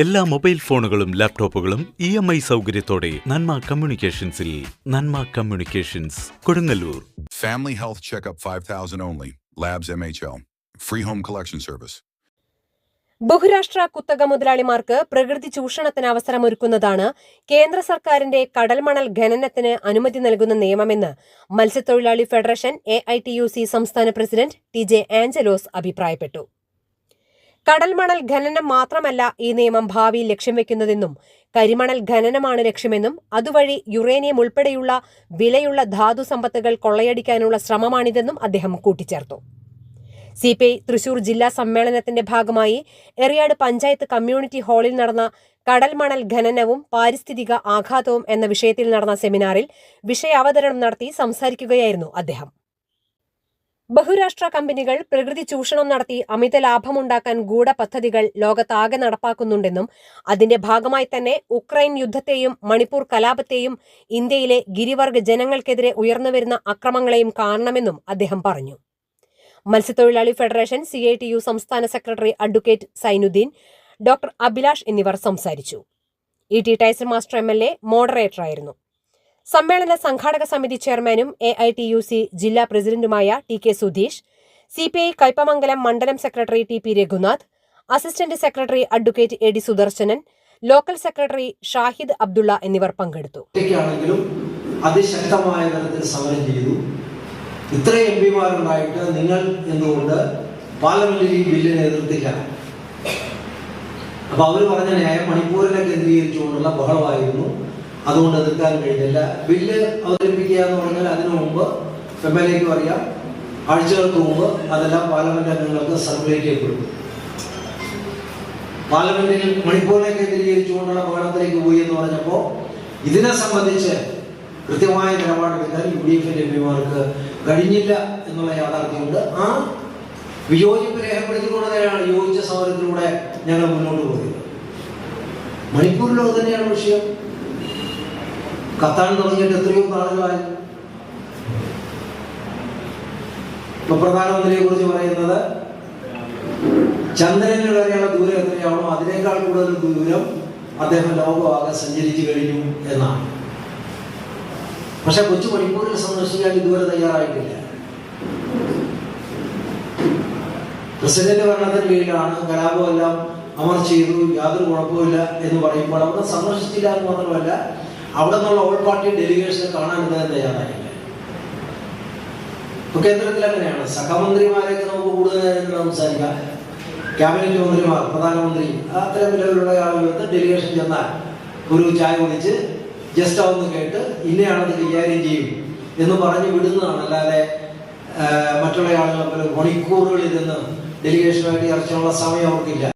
എല്ലാ മൊബൈൽ ഫോണുകളും ലാപ്ടോപ്പുകളും ഇ എം ഐ സൗകര്യത്തോടെ നന്മ കമ്മ്യൂണിക്കേഷൻസിൽ Nanma communications Kodungallur. Family health checkup 5000 labs Labs MHL. Free home collection service ബഹുരാഷ്ട്ര കുത്തക മുതലാളിമാർക്ക് പ്രകൃതി ചൂഷണത്തിന് അവസരമൊരുക്കുന്നതാണ് കേന്ദ്ര സർക്കാരിന്റെ കടൽമണൽ ഖനനത്തിന് അനുമതി നൽകുന്ന നിയമമെന്ന് മത്സ്യത്തൊഴിലാളി federation A I T U C സംസ്ഥാന പ്രസിഡന്റ് ടി ജെ ആഞ്ചലോസ് അഭിപ്രായപ്പെട്ടു. കടൽമണൽ ഖനനം മാത്രമല്ല ഈ നിയമം ഭാവിയിൽ ലക്ഷ്യം വെക്കുന്നതെന്നും കരിമണൽ ഖനനമാണ് ലക്ഷ്യമെന്നും അതുവഴി യുറേനിയം ഉൾപ്പെടെയുള്ള വിലയുള്ള ധാതു സമ്പത്തുകൾ കൊള്ളയടിക്കാനുള്ള ശ്രമമാണിതെന്നും അദ്ദേഹം കൂട്ടിച്ചേർത്തു. സി പി ഐ തൃശൂർ ജില്ലാ സമ്മേളനത്തിന്റെ ഭാഗമായി എറിയാട് പഞ്ചായത്ത് കമ്മ്യൂണിറ്റി ഹാളിൽ നടന്ന കടൽമണൽ ഖനനവും പാരിസ്ഥിതിക ആഘാതവും എന്ന വിഷയത്തിൽ നടന്ന സെമിനാറിൽ വിഷയാവതരണം നടത്തി സംസാരിക്കുകയായിരുന്നു അദ്ദേഹം. ബഹുരാഷ്ട്ര കമ്പനികൾ പ്രകൃതി ചൂഷണം നടത്തി അമിത ലാഭമുണ്ടാക്കാൻ ഗൂഢപദ്ധതികൾ ലോകത്താകെ നടപ്പാക്കുന്നുണ്ടെന്നും അതിന്റെ ഭാഗമായി തന്നെ ഉക്രൈൻ യുദ്ധത്തെയും മണിപ്പൂർ കലാപത്തെയും ഇന്ത്യയിലെ ഗിരിവർഗ ജനങ്ങൾക്കെതിരെ ഉയർന്നുവരുന്ന അക്രമങ്ങളെയും കാണണമെന്നും അദ്ദേഹം പറഞ്ഞു. മത്സ്യത്തൊഴിലാളി federation C I T U സംസ്ഥാന secretary advocate Sainudheen doctor Abhilash എന്നിവർ സംസാരിച്ചു. E T Taiser master M L A മോഡറേറ്ററായിരുന്നു. സമ്മേളന സംഘാടക സമിതി ചെയർമാനും A I T U C ജില്ലാ പ്രസിഡന്റുമായ T K Sudheesh C P I Kaipamangalam മണ്ഡലം secretary T P Raghunath assistant secretary advocate A D Sudarshanan local secretary Shahid Abdulla എന്നിവർ പങ്കെടുത്തു. അതിശക്തമായ സമരം ചെയ്തു. ഇത്രയും എം പിമാരുണ്ടായിട്ട് നിങ്ങൾ എന്തുകൊണ്ട് പാർലമെന്റിൽ ഈ ബില്ലിനെ എതിർത്തില്ല അപ്പൊ അവർ പറഞ്ഞ ന്യായം മണിപ്പൂരിനെ കേന്ദ്രീകരിച്ചുകൊണ്ടുള്ള ബഹളമായിരുന്നു. അതുകൊണ്ട് എതിർക്കാൻ കഴിഞ്ഞില്ല ബില്ല് അവതരിപ്പിക്കുക എന്ന് പറഞ്ഞാൽ അതിനു മുമ്പ് എം എൽ എക്കും അറിയാം. ആഴ്ചകൾക്ക് മുമ്പ് അതെല്ലാം പാർലമെന്റ് അംഗങ്ങൾക്ക് സർക്കുലേറ്റ് പാർലമെന്റിൽ മണിപ്പൂരിനെ കേന്ദ്രീകരിച്ചുകൊണ്ടുള്ള അപകടത്തിലേക്ക് പോയി എന്ന് പറഞ്ഞപ്പോൾ ഇതിനെ സംബന്ധിച്ച് കൃത്യമായ നിലപാടെടുക്കാൻ യു ഡി എഫിന്റെ എംപിമാർക്ക് കഴിഞ്ഞില്ല എന്നുള്ള യാഥാർത്ഥ്യമുണ്ട്. ആ വിയോജിപ്പ് രേഖപ്പെടുത്തിക്കൊണ്ട് യോജിച്ച സമരത്തിലൂടെ ഞങ്ങൾ മുന്നോട്ട് പോയത്. മണിപ്പൂരിലോ തന്നെയാണ് വിഷയം. കത്താൻ തുടങ്ങിയിട്ട് എത്രയോ നാളുകളായി പ്രധാനമന്ത്രിയെ കുറിച്ച് പറയുന്നത് ചന്ദ്രനിൽ വരെയുള്ള ദൂരം എത്രയാണോ അതിനേക്കാൾ കൂടുതൽ ദൂരം അദ്ദേഹം ലോകമാകെ സഞ്ചരിച്ചു കഴിഞ്ഞു എന്നാണ്. പക്ഷെ കൊച്ചു മണിപ്പൂരിൽ സന്ദർശിക്കാൻ ഇതുവരെ തയ്യാറായിട്ടില്ല. പ്രസിഡന്റ് ഭരണത്തിന് കീഴിലാണ് കലാപമെല്ലാം അമർ ചെയ്തു യാതൊരു കുഴപ്പമില്ല എന്ന് പറയുമ്പോൾ അവിടെ സന്ദർശിച്ചില്ല എന്ന് മാത്രമല്ല അവിടെ നിന്നുള്ള ഓൾ പാർട്ടി ഡെലിഗേഷനെ കാണാൻ അദ്ദേഹം തയ്യാറായില്ല. ഇപ്പൊ കേന്ദ്രത്തിൽ അങ്ങനെയാണ്. സഹമന്ത്രിമാരെയൊക്കെ നമുക്ക് കൂടുതൽ നേരം സംസാരിക്കാം. ക്യാബിനറ്റ് മന്ത്രിമാർ പ്രധാനമന്ത്രി അത്തരം നിലവിലുള്ള ആളുകൾക്ക് ഡെലിഗേഷൻ ചെന്നാൽ ഒരു ചായ കുടിച്ച് ജസ്റ്റ് അതൊന്ന് കേട്ട് ഇന്നയാണത് കൈകാര്യം ചെയ്യും എന്ന് പറഞ്ഞ് വിടുന്നതാണ്. അല്ലാതെ മറ്റുള്ള ആളുകൾ പോലെ മണിക്കൂറുകളിൽ നിന്ന് ഡെലിഗേഷനുമായിട്ട് ഇറച്ചുള്ള സമയം അവർക്കില്ല.